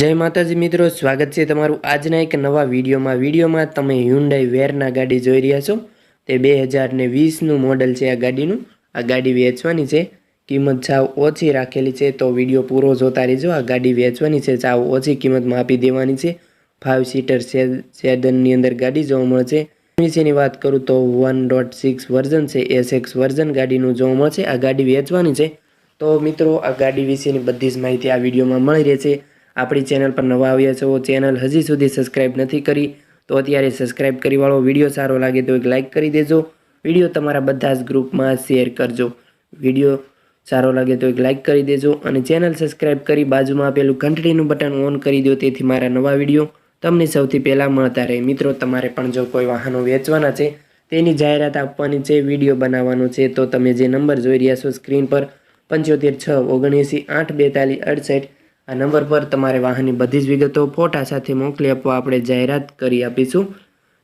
જય માતાજી મિત્રો, સ્વાગત છે તમારું આજના એક નવા વિડીયોમાં. વિડીયોમાં તમે હ્યુન્ડાઈ વેરના ગાડી જોઈ રહ્યા છો. તે બે હજારને વીસનું મોડલ છે આ ગાડીનું. આ ગાડી વેચવાની છે. કિંમત સાવ ઓછી રાખેલી છે તો વીડિયો પૂરો જોતા રહેજો. આ ગાડી વેચવાની છે સાવ ઓછી કિંમતમાં આપી દેવાની છે. ફાઇવ સીટર સેડનની અંદર ગાડી જોવા મળે છે. વિશેની વાત કરું તો વન ડોટ સિક્સ વર્ઝન છે, એસ એક્સ વર્ઝન ગાડીનું જોવા મળશે આ ગાડી વેચવાની છે. તો મિત્રો, આ ગાડી વિશેની બધી જ માહિતી આ વિડીયોમાં મળી રહેશે. આપણી ચેનલ પર નવા આવ્યા છો, ચેનલ હજી સુધી સબસ્ક્રાઈબ નથી કરી, તો અત્યારે સબસ્ક્રાઇબ કરી વાળો વીડિયો સારો લાગે તો એક લાઇક કરી દેજો. વીડિયો તમારા બધા જ ગ્રુપમાં શેર કરજો. વીડિયો સારો લાગે તો એક લાઇક કરી દેજો અને ચેનલ સબસ્ક્રાઈબ કરી બાજુમાં આપેલું ઘંટડીનું બટન ઓન કરી દો, તેથી મારા નવા વીડિયો તમને સૌથી પહેલાં મળતા રહે. મિત્રો, તમારે પણ જો કોઈ વાહનો વેચવાના છે, તેની જાહેરાત આપવાની છે, વીડિયો બનાવવાનો છે, તો તમે જે નંબર જોઈ રહ્યા છો સ્ક્રીન પર પંચોતેર છ ઓગણએંસી આઠ બેતાલીસ અડસઠ આ નંબર પર તમારે વાહનની બધી જ વિગતો ફોટા સાથે મોકલી આપવા આપણે જાહેરાત કરી આપીશું.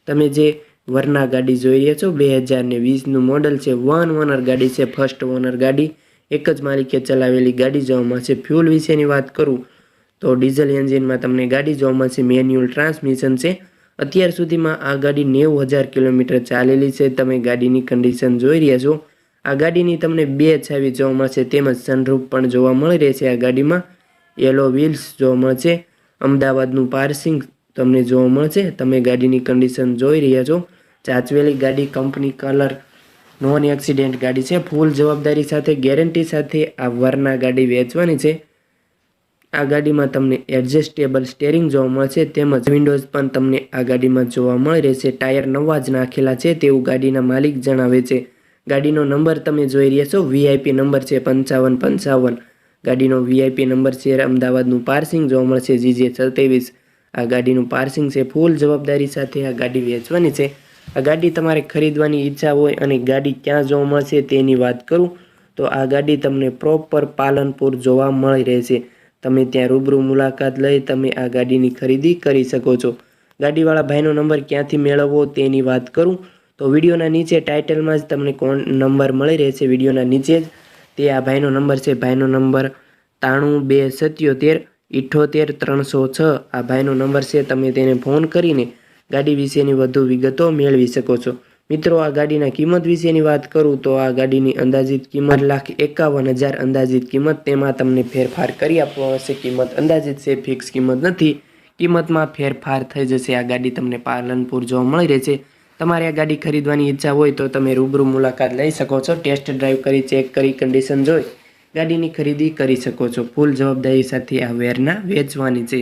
તમે જે વરના ગાડી જોઈ રહ્યા છો બે હજારને વીસનું મોડલ છે વન ઓનર ગાડી છે ફર્સ્ટ ઓનર ગાડી. એક જ માલિકે ચલાવેલી ગાડી જોવા મળશે ફ્યુલ વિશેની વાત કરું તો ડીઝલ એન્જિનમાં તમને ગાડી જોવા મળશે મેન્યુઅલ ટ્રાન્સમિશન છે. અત્યાર સુધીમાં આ ગાડી નેવું હજાર કિલોમીટર ચાલેલી છે. તમે ગાડીની કન્ડિશન જોઈ રહ્યા છો. આ ગાડીની તમને બે છાવી જોવા મળશે તેમજ સનરૂફ પણ જોવા મળી રહેશે આ ગાડીમાં. યલો વ્હીલ્સ જોવા મળશે અમદાવાદનું પાર્સિંગ તમને જોવા મળશે તમે ગાડીની કન્ડિશન જોઈ રહ્યા છો. ચાચવેલી ગાડી કંપની કલર નોન એક્સિડેન્ટ ગાડી છે. ફૂલ જવાબદારી સાથે ગેરંટી સાથે આ વરના ગાડી વેચવાની છે. આ ગાડીમાં તમને એડજસ્ટેબલ સ્ટેરિંગ જોવા મળશે તેમજ વિન્ડોઝ પણ તમને આ ગાડીમાં જોવા મળી રહેશે. ટાયર નવા જ નાખેલા છે. તેવું ગાડીના માલિક જણાવે છે. ગાડીનો નંબર તમે જોઈ રહ્યા છો. વીઆઈપી નંબર છે પંચાવન પંચાવન. ગાડીનો વીઆઈપી નંબર છે, અમદાવાદનું પાર્સિંગ, જોવા મળશે જીજે સત્યાવીસ. આ ગાડીનું પાર્સિંગ છે, ફૂલ જવાબદારી સાથે આ ગાડી વેચવાની છે. આ ગાડી તમારે ખરીદવાની ઈચ્છા હોય અને ગાડી ક્યાં જોવા મળશે તેની વાત કરું, તો આ ગાડી તમને પ્રોપર પાલનપુર જોવા મળી રહેશે. તમે ત્યાં રૂબરૂ મુલાકાત લઈ તમે આ ગાડીની ખરીદી કરી શકો છો. ગાડીવાળા ભાઈનો નંબર ક્યાંથી મેળવવો તેની વાત કરું, તો વિડીયોના નીચે ટાઇટલમાં જ તમને કોણ નંબર મળી રહેશે, વિડીયોના નીચે જ. તે આ ભાઈનો નંબર છે. ભાઈનો નંબર ત્રાણું બે સત્યોતેર ઇઠ્ઠોતેર ત્રણસો છ. આ ભાઈનો નંબર છે. તમે તેને ફોન કરીને ગાડી વિશેની વધુ વિગતો મેળવી શકો છો. મિત્રો, આ ગાડીના કિંમત વિશેની વાત કરું તો આ ગાડીની અંદાજિત કિંમત લાખ એકાવન હજાર અંદાજિત કિંમત. તેમાં તમને ફેરફાર કરી આપવામાં આવશે. કિંમત અંદાજિત છે. ફિક્સ કિંમત નથી. કિંમતમાં ફેરફાર થઈ જશે. આ ગાડી તમને પાલનપુર જોવા મળી રહેશે. તમારે આ ગાડી ખરીદવાની ઈચ્છા હોય તો તમે રૂબરૂ મુલાકાત લઈ શકો છો. ટેસ્ટ ડ્રાઈવ કરી ચેક કરી કન્ડિશન જોઈ ગાડીની ખરીદી કરી શકો છો. ફૂલ જવાબદારી સાથે આ વેરના વેચવાની છે.